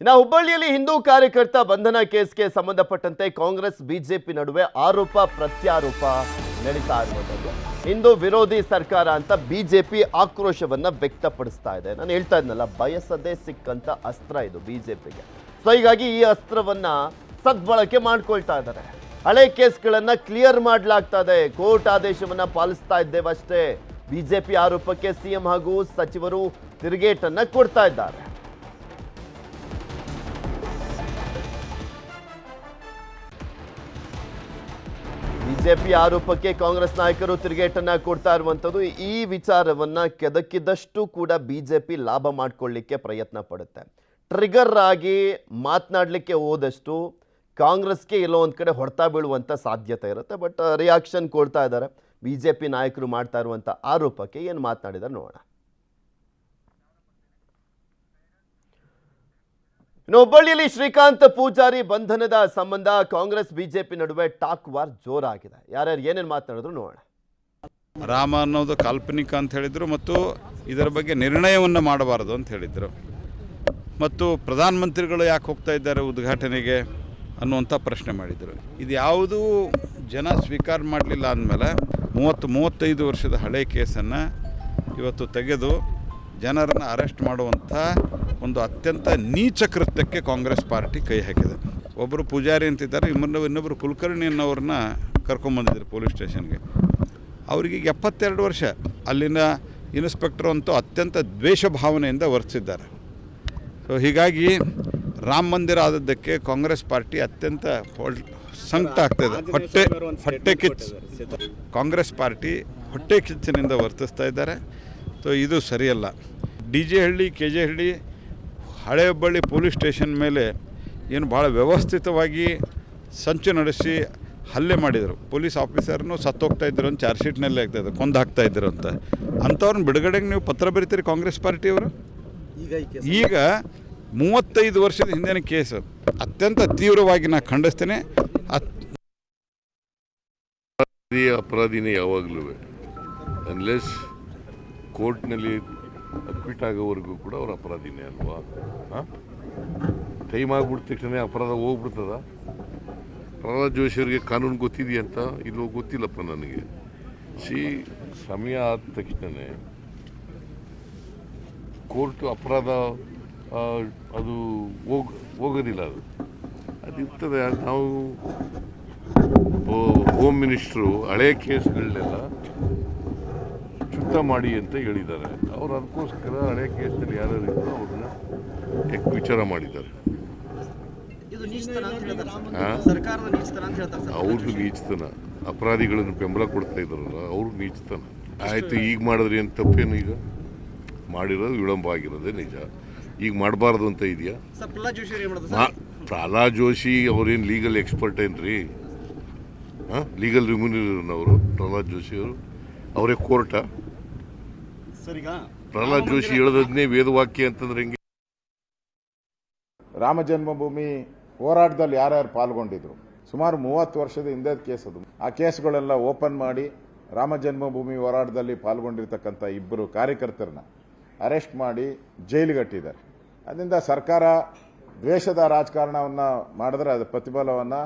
ಇನ್ನು ಹುಬ್ಬಳ್ಳಿಯಲ್ಲಿ ಹಿಂದೂ ಕಾರ್ಯಕರ್ತ ಬಂಧನ ಕೇಸ್ಗೆ ಸಂಬಂಧಪಟ್ಟಂತೆ ಕಾಂಗ್ರೆಸ್, ಬಿಜೆಪಿ ನಡುವೆ ಆರೋಪ ಪ್ರತ್ಯಾರೋಪ ನಡೀತಾ ಇರುವಂಥದ್ದು. ಹಿಂದೂ ವಿರೋಧಿ ಸರ್ಕಾರ ಅಂತ ಬಿಜೆಪಿ ಆಕ್ರೋಶವನ್ನ ವ್ಯಕ್ತಪಡಿಸ್ತಾ ಇದೆ. ನಾನು ಹೇಳ್ತಾ ಇದ್ನಲ್ಲ, ಬಯಸದೇ ಸಿಕ್ಕಂತ ಅಸ್ತ್ರ ಇದು ಬಿಜೆಪಿಗೆ. ಸೊ ಹೀಗಾಗಿ ಈ ಅಸ್ತ್ರವನ್ನ ಸದ್ಬಳಕೆ ಮಾಡ್ಕೊಳ್ತಾ ಇದ್ದಾರೆ. ಹಳೆ ಕೇಸ್ಗಳನ್ನ ಕ್ಲಿಯರ್ ಮಾಡಲಾಗ್ತಾ ಇದೆ. ಕೋರ್ಟ್ ಆದೇಶವನ್ನ ಪಾಲಿಸ್ತಾ ಇದ್ದೇವಷ್ಟೇ ಬಿಜೆಪಿ ಆರೋಪಕ್ಕೆ ಸಿಎಂ ಹಾಗೂ ಸಚಿವರು ತಿರುಗೇಟನ್ನ ಕೊಡ್ತಾ ಇದ್ದಾರೆ. ಬಿಜೆಪಿ ಆರೋಪಕ್ಕೆ ಕಾಂಗ್ರೆಸ್ ನಾಯಕರು ತಿರುಗೇಟನ್ನ ಕೊಡ್ತಾ ಇರುವಂಥದ್ದು. ಈ ವಿಚಾರವನ್ನ ಕೆದಕಿದಷ್ಟು ಕೂಡ ಬಿಜೆಪಿ ಲಾಭ ಮಾಡ್ಕೊಳ್ಳಿಕ್ಕೆ ಪ್ರಯತ್ನ ಪಡುತ್ತೆ. ಟ್ರಿಗರ್ ಆಗಿ ಮಾತನಾಡಲಿಕ್ಕೆ ಹೋದಷ್ಟು ಕಾಂಗ್ರೆಸ್ಗೆ ಎಲ್ಲೋ ಒಂದು ಕಡೆ ಹೊಡೆತ ಬೀಳುವಂಥ ಸಾಧ್ಯತೆ ಇರುತ್ತೆ. ಬಟ್ ರಿಯಾಕ್ಷನ್ ಕೊಡ್ತಾ ಇದ್ದಾರೆ. ಬಿಜೆಪಿ ನಾಯಕರು ಮಾಡ್ತಾ ಇರುವಂಥ ಆರೋಪಕ್ಕೆ ಏನು ಮಾತನಾಡಿದ್ದಾರೆ ನೋಡೋಣ. ಇನ್ನು ಹುಬ್ಬಳ್ಳಿಯಲ್ಲಿ ಶ್ರೀಕಾಂತ್ ಪೂಜಾರಿ ಬಂಧನದ ಸಂಬಂಧ ಕಾಂಗ್ರೆಸ್, ಬಿಜೆಪಿ ನಡುವೆ ಟಾಕ್ ವಾರ್ ಜೋರಾಗಿದೆ. ಯಾರ್ಯಾರು ಏನೇನು ಮಾತನಾಡಿದ್ರು ನೋಡೋಣ. ರಾಮ ಅನ್ನೋದು ಕಾಲ್ಪನಿಕ ಅಂತ ಹೇಳಿದರು ಮತ್ತು ಇದರ ಬಗ್ಗೆ ನಿರ್ಣಯವನ್ನು ಮಾಡಬಾರದು ಅಂತ ಹೇಳಿದರು. ಮತ್ತು ಪ್ರಧಾನಮಂತ್ರಿಗಳು ಯಾಕೆ ಹೋಗ್ತಾ ಇದ್ದಾರೆ ಉದ್ಘಾಟನೆಗೆ ಅನ್ನುವಂಥ ಪ್ರಶ್ನೆ ಮಾಡಿದರು. ಇದು ಯಾವುದೂ ಜನ ಸ್ವೀಕಾರ ಮಾಡಲಿಲ್ಲ ಅಂದಮೇಲೆ ಮೂವತ್ತು, ಮೂವತ್ತೈದು ವರ್ಷದ ಹಳೆ ಕೇಸನ್ನು ಇವತ್ತು ತೆಗೆದು ಜನರನ್ನು ಅರೆಸ್ಟ್ ಮಾಡುವಂಥ ಒಂದು ಅತ್ಯಂತ ನೀಚ ಕೃತ್ಯಕ್ಕೆ ಕಾಂಗ್ರೆಸ್ ಪಾರ್ಟಿ ಕೈ ಹಾಕಿದೆ. ಒಬ್ಬರು ಪೂಜಾರಿ ಅಂತಿದ್ದಾರೆ ಇನ್ನೊಬ್ಬರು ಇನ್ನೊಬ್ಬರು ಕುಲಕರ್ಣಿ ಅನ್ನೋರನ್ನ ಕರ್ಕೊಂಬಂದಿದ್ರು ಪೊಲೀಸ್ ಸ್ಟೇಷನ್ಗೆ. ಅವ್ರಿಗೆ ಈಗ ಎಪ್ಪತ್ತೆರಡು ವರ್ಷ. ಅಲ್ಲಿನ ಇನ್ಸ್ಪೆಕ್ಟರ್ ಅಂತೂ ಅತ್ಯಂತ ದ್ವೇಷ ಭಾವನೆಯಿಂದ ವರ್ತಿಸಿದ್ದಾರೆ. ಸೊ ಹೀಗಾಗಿ ರಾಮ ಮಂದಿರ ಆದದ್ದಕ್ಕೆ ಕಾಂಗ್ರೆಸ್ ಪಾರ್ಟಿ ಅತ್ಯಂತ ಸಂಕಟ ಆಗ್ತದೆ. ಹೊಟ್ಟೆ ಹೊಟ್ಟೆ ಕಿಚ್ಚು. ಕಾಂಗ್ರೆಸ್ ಪಾರ್ಟಿ ಹೊಟ್ಟೆ ಕಿಚ್ಚಿನಿಂದ ವರ್ತಿಸ್ತಾ ಇದ್ದಾರೆ. ಸೊ ಇದು ಸರಿಯಲ್ಲ. D J Halli K J Halli ಹಳೆ ಹುಬ್ಬಳ್ಳಿ ಪೊಲೀಸ್ ಸ್ಟೇಷನ್ ಮೇಲೆ ಏನು ಭಾಳ ವ್ಯವಸ್ಥಿತವಾಗಿ ಸಂಚು ನಡೆಸಿ ಹಲ್ಲೆ ಮಾಡಿದರು. ಪೊಲೀಸ್ ಆಫೀಸರ್ನು ಸತ್ತೋಗ್ತಾ ಇದ್ರು ಅಂತ ಚಾರ್ಜ್ ಶೀಟ್ನಲ್ಲಿ ಆಗ್ತಾಯಿದ್ರು ಕೊಂದು ಹಾಕ್ತಾ ಇದ್ದರು ಅಂತ. ಅಂಥವ್ರನ್ನ ಬಿಡುಗಡೆಗೆ ನೀವು ಪತ್ರ ಬರೀತೀರಿ ಕಾಂಗ್ರೆಸ್ ಪಾರ್ಟಿಯವರು? ಈಗ ಮೂವತ್ತೈದು ವರ್ಷದ ಹಿಂದಿನ ಕೇಸ್ ಅತ್ಯಂತ ತೀವ್ರವಾಗಿ ನಾನು ಖಂಡಿಸ್ತೇನೆ. ಅಪರಾಧಿನೇ ಯಾವಾಗಲೂ. ಅನ್ಲೆಸ್ ಕೋರ್ಟ್ನಲ್ಲಿ ಅಕ್ವಿಟ್ ಆಗೋವರೆಗೂ ಕೂಡ ಅವ್ರು ಅಪರಾಧಿನೇ ಅಲ್ವಾ? ಟೈಮ್ ಆಗ್ಬಿಟ್ಟ ತಕ್ಷಣ ಅಪರಾಧ ಹೋಗ್ಬಿಡ್ತದ? ಪ್ರಹ್ಲಾದ್ ಜೋಶಿಯವರಿಗೆ ಕಾನೂನು ಗೊತ್ತಿದೆಯಂತ ಇಲ್ಲೋ ಗೊತ್ತಿಲ್ಲಪ್ಪ ನನಗೆ. ಸಿ ಸಮಯ ಆದ ತಕ್ಷಣ ಕೋರ್ಟು ಅಪರಾಧ ಅದು ಹೋಗ್, ಹೋಗೋದಿಲ್ಲ ಅದು. ಅದು ಇರ್ತದೆ. ನಾವು ಹೋ- ಹೋಮ್ ಮಿನಿಸ್ಟ್ರು ಹಳೆ ಕೇಸ್ಗಳನ್ನೆಲ್ಲ ಶುದ್ಧ ಮಾಡಿ ಅಂತ ಹೇಳಿದ್ದಾರೆ. ಅವ್ರು ಅದಕ್ಕೋಸ್ಕರ ಹಳೆ ಕೇಸಲ್ಲಿ ಯಾರ್ಯಾರು ಇದ್ರು ಅವ್ರನ್ನ ಎಕ್ ವಿಚಾರ ಮಾಡಿದ್ದಾರೆ. ಅವ್ರದ್ದು ನೀಚತನ. ಅಪರಾಧಿಗಳನ್ನು ಬೆಂಬಲ ಕೊಡ್ತಾ ಇದ್ದಾರಲ್ಲ ಅವ್ರು ನೀಚತನ. ಆಯಿತು ಈಗ ಮಾಡಿದ್ರೆ ಏನು ತಪ್ಪೇನು ಈಗ? ಮಾಡಿರೋದು ವಿಳಂಬ ಆಗಿರೋದೇ ನಿಜ. ಈಗ ಮಾಡಬಾರ್ದು ಅಂತ ಇದೆಯಾ? ಪ್ರಹ್ಲಾದ್ ಜೋಶಿ ಅವ್ರು ಏನ್ ಅವ್ರೇನು ಲೀಗಲ್ ಎಕ್ಸ್ಪರ್ಟ್ ಏನ್ರಿ? ಹಾಂ ಲೀಗಲ್ ರಿಮ್ಯೂನರ್ ಪ್ರಹ್ಲಾದ್ ಜೋಶಿ ಅವರು. ಅವರೇ ಕೋರ್ಟಾ ಪ್ರಹ್ಲಾದ್ ಜೋಶಿ ಹೇಳದನ್ನೇ ವೇದವಾಕ್ಯ ಅಂತಂದ್ರೆ ಹೆಂಗೆ? ರಾಮ ಜನ್ಮಭೂಮಿ ಹೋರಾಟದಲ್ಲಿ ಯಾರ್ಯಾರು ಪಾಲ್ಗೊಂಡಿದ್ರು? ಸುಮಾರು ಮೂವತ್ತು ವರ್ಷದ ಹಿಂದೆ ಕೇಸ್ ಅದು. ಆ ಕೇಸ್ಗಳೆಲ್ಲ ಓಪನ್ ಮಾಡಿ ರಾಮ ಜನ್ಮಭೂಮಿ ಹೋರಾಟದಲ್ಲಿ ಪಾಲ್ಗೊಂಡಿರ್ತಕ್ಕಂಥ ಇಬ್ಬರು ಕಾರ್ಯಕರ್ತರನ್ನ ಅರೆಸ್ಟ್ ಮಾಡಿ ಜೈಲಿಗಟ್ಟಿದ್ದಾರೆ ಅದರಿಂದ ಸರ್ಕಾರ ದ್ವೇಷದ ರಾಜಕಾರಣವನ್ನ ಮಾಡಿದ್ರೆ ಅದು ಪ್ರತಿಫಲವನ್ನು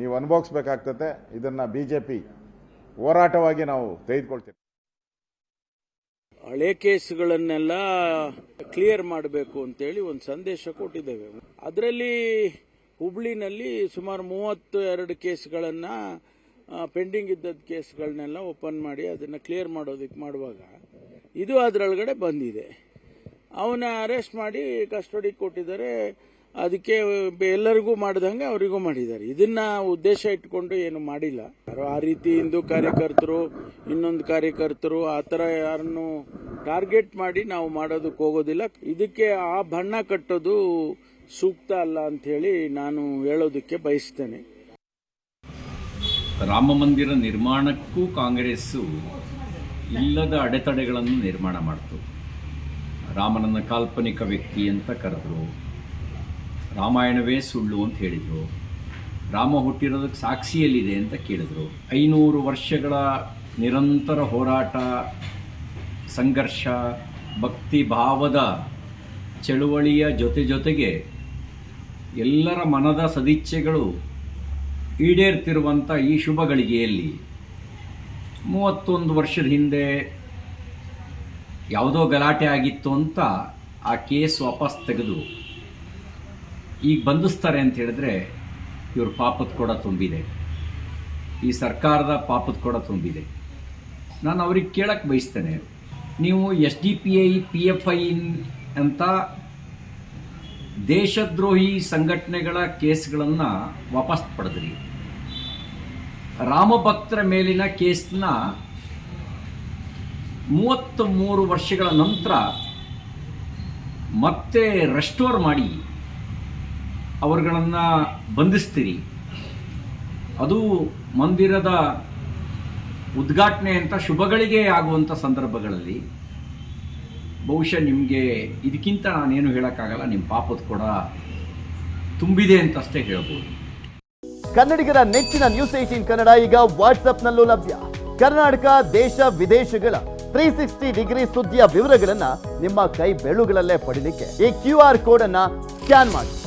ನೀವು ಅನುಭವಿಸ್ಬೇಕಾಗ್ತದೆ ಇದನ್ನ ಪಿ ಹೋರಾಟವಾಗಿ ನಾವು ತೆಗೆದುಕೊಳ್ತೀವಿ. ಹಳೆ ಕೇಸ್ಗಳನ್ನೆಲ್ಲ ಕ್ಲಿಯರ್ ಮಾಡಬೇಕು ಅಂತೇಳಿ ಒಂದು ಸಂದೇಶ ಕೊಟ್ಟಿದ್ದೇವೆ. ಅದರಲ್ಲಿ ಹುಬ್ಳಿನಲ್ಲಿ ಸುಮಾರು ಮೂವತ್ತು ಎರಡು ಕೇಸ್ಗಳನ್ನು ಪೆಂಡಿಂಗ್ ಇದ್ದದ ಕೇಸ್ಗಳನ್ನೆಲ್ಲ ಓಪನ್ ಮಾಡಿ ಅದನ್ನು ಕ್ಲಿಯರ್ ಮಾಡೋದಕ್ಕೆ ಮಾಡುವಾಗ ಇದು ಅದರೊಳಗಡೆ ಬಂದಿದೆ. ಅವನ ಅರೆಸ್ಟ್ ಮಾಡಿ ಕಸ್ಟಡಿಗೆ ಕೊಟ್ಟಿದ್ದಾರೆ. ಅದಕ್ಕೆ ಎಲ್ಲರಿಗೂ ಮಾಡಿದಂಗೆ ಅವರಿಗೂ ಮಾಡಿದ್ದಾರೆ. ಇದನ್ನ ಉದ್ದೇಶ ಇಟ್ಕೊಂಡು ಏನು ಮಾಡಿಲ್ಲ. ಯಾರೋ ಆ ರೀತಿ ಹಿಂದೂ ಕಾರ್ಯಕರ್ತರು, ಇನ್ನೊಂದು ಕಾರ್ಯಕರ್ತರು ಆ ಥರ ಯಾರನ್ನು ಟಾರ್ಗೆಟ್ ಮಾಡಿ ನಾವು ಮಾಡೋದಕ್ಕೆ ಹೋಗೋದಿಲ್ಲ. ಇದಕ್ಕೆ ಆ ಬಣ್ಣ ಕಟ್ಟೋದು ಸೂಕ್ತ ಅಲ್ಲ ಅಂತ ಹೇಳಿ ನಾನು ಹೇಳೋದಕ್ಕೆ ಬಯಸ್ತೇನೆ. ರಾಮ ಮಂದಿರ ನಿರ್ಮಾಣಕ್ಕೂ ಕಾಂಗ್ರೆಸ್ಸು ಇಲ್ಲದ ಅಡೆತಡೆಗಳನ್ನು ನಿರ್ಮಾಣ ಮಾಡಿತು. ರಾಮನನ್ನ ಕಾಲ್ಪನಿಕ ವ್ಯಕ್ತಿ ಅಂತ ಕರೆದ್ರು. ರಾಮಾಯಣವೇ ಸುಳ್ಳು ಅಂತ ಹೇಳಿದರು. ರಾಮ ಹುಟ್ಟಿರೋದಕ್ಕೆ ಸಾಕ್ಷಿಯಲ್ಲಿದೆ ಅಂತ ಕೇಳಿದರು. ಐನೂರು ವರ್ಷಗಳ ನಿರಂತರ ಹೋರಾಟ, ಸಂಘರ್ಷ, ಭಕ್ತಿ ಭಾವದ ಚಳುವಳಿಯ ಜೊತೆ ಜೊತೆಗೆ ಎಲ್ಲರ ಮನದ ಸದಿಚ್ಛೆಗಳು ಈಡೇರ್ತಿರುವಂಥ ಈ ಶುಭ ಗಳಿಗೆಯಲ್ಲಿ ಮೂವತ್ತೊಂದು ವರ್ಷದ ಹಿಂದೆ ಯಾವುದೋ ಗಲಾಟೆ ಆಗಿತ್ತು ಅಂತ ಆ ಕೇಸ್ ವಾಪಸ್ ತೆಗೆದು ಈಗ ಬಂಧಿಸ್ತಾರೆ ಅಂತ ಹೇಳಿದ್ರೆ ಇವ್ರ ಪಾಪದ ಕೂಡ ತುಂಬಿದೆ. ಈ ಸರ್ಕಾರದ ಪಾಪದ ಕೂಡ ತುಂಬಿದೆ. ನಾನು ಅವ್ರಿಗೆ ಕೇಳಕ್ಕೆ ಬಯಸ್ತೇನೆ. ನೀವು S D P I, P F I ಅಂತ ದೇಶದ್ರೋಹಿ ಸಂಘಟನೆಗಳ ಕೇಸ್ಗಳನ್ನು ವಾಪಸ್ ಪಡೆದ್ರಿ. ರಾಮಭಕ್ತರ ಮೇಲಿನ ಕೇಸ್ನ ಮೂವತ್ತ ಮೂರು ವರ್ಷಗಳ ನಂತರ ಮತ್ತೆ ರೆಸ್ಟೋರ್ ಮಾಡಿ. ಅವರುಗಳನ್ನು ಬಂಧಿಸ್ತೀರಿ. ಅದು ಮಂದಿರದ ಉದ್ಘಾಟನೆ ಅಂತ ಶುಭಗಳಿಗೆ ಆಗುವಂಥ ಸಂದರ್ಭಗಳಲ್ಲಿ. ಬಹುಶಃ ನಿಮಗೆ ಇದಕ್ಕಿಂತ ನಾನೇನು ಹೇಳೋಕ್ಕಾಗಲ್ಲ ನಿಮ್ಮ ಪಾಪದ ಕೂಡ ತುಂಬಿದೆ ಅಂತಷ್ಟೇ ಹೇಳ್ಬೋದು. ಕನ್ನಡಿಗರ ನೆಚ್ಚಿನ ನ್ಯೂಸ್ ಏಟೀನ್ ಕನ್ನಡ ಈಗ ವಾಟ್ಸಪ್ನಲ್ಲೂ ಲಭ್ಯ. ಕರ್ನಾಟಕ, ದೇಶ, ವಿದೇಶಗಳ ತ್ರೀ ಸಿಕ್ಸ್ಟಿ ಡಿಗ್ರಿ ಸುದ್ದಿಯ ವಿವರಗಳನ್ನ ನಿಮ್ಮ ಕೈ ಬೆಳುಗಳಲ್ಲೇ ಪಡೀಲಿಕ್ಕೆ ಈ ಕ್ಯೂ ಆರ್ ಕೋಡನ್ನು ಸ್ಕ್ಯಾನ್ ಮಾಡಿ.